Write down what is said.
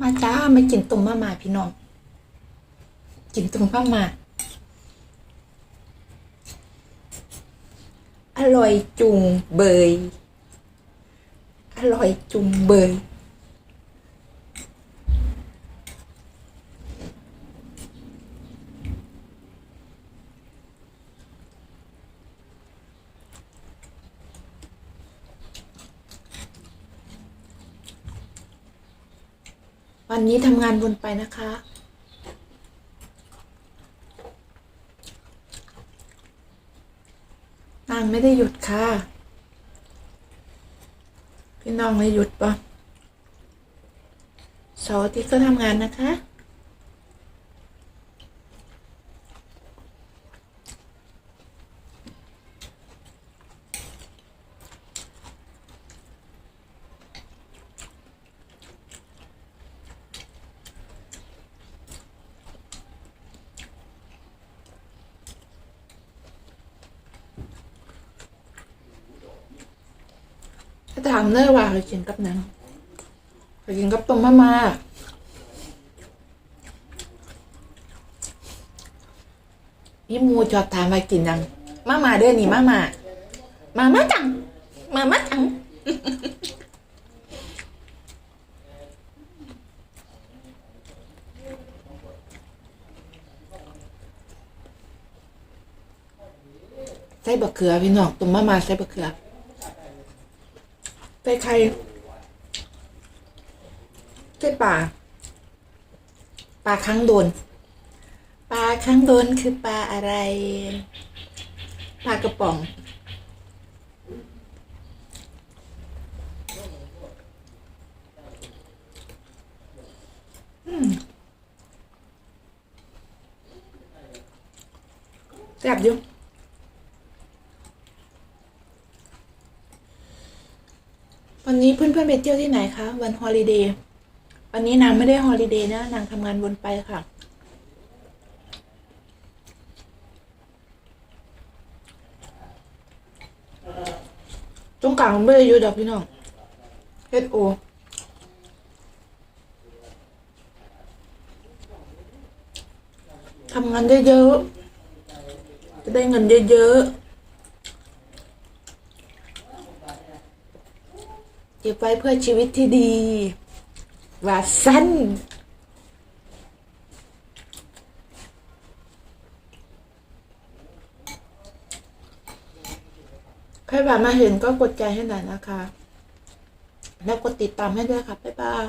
มาจ้ามากินตุ่มมามาพี่น้อง กินตุ่มมามาอร่อยจุงเบย อร่อยจุงเบย วันนี้ทำงานวนไปนะคะ นางไม่ได้หยุดค่ะ พี่น้องไม่หยุดปะเสาร์อาทิตย์ก็ทำงานนะคะ ถ้าถามเนื้อว่าเคยกินกับหนังเคยกินกับต้มมะม่าพี่มูจอดถามว่ากินยังมามาเด้อนี่มามามามาจัง มามาจังใส่บะเขือพี่น้องต้มมะม่าใส่บะเขือ ใส่ไข่ใส่ปลาปลาค้างโดนปลาค้างโดนคือปลาอะไรปลากระป๋องอืมแซ่บอยู่ วันนี้เพื่อนๆไปเที่ยวที่ไหนคะวันฮอลิเดย์วันนี้นางไม่ได้ฮอลิเดย์นะนางทำงานวนไปค่ะ ตรงกลางไม่ได้อยู่ดอกพี่น้องเฮดโอทำงานเยอะๆจะได้เงินเยอะๆ ก็บไว้เพื่อชีวิตที่ดี ว่าสั้น ใครผ่านมาเห็นก็กดใจให้หน่อยนะคะ แล้วกดติดตามให้ด้วยค่ะ บ๊ายบาย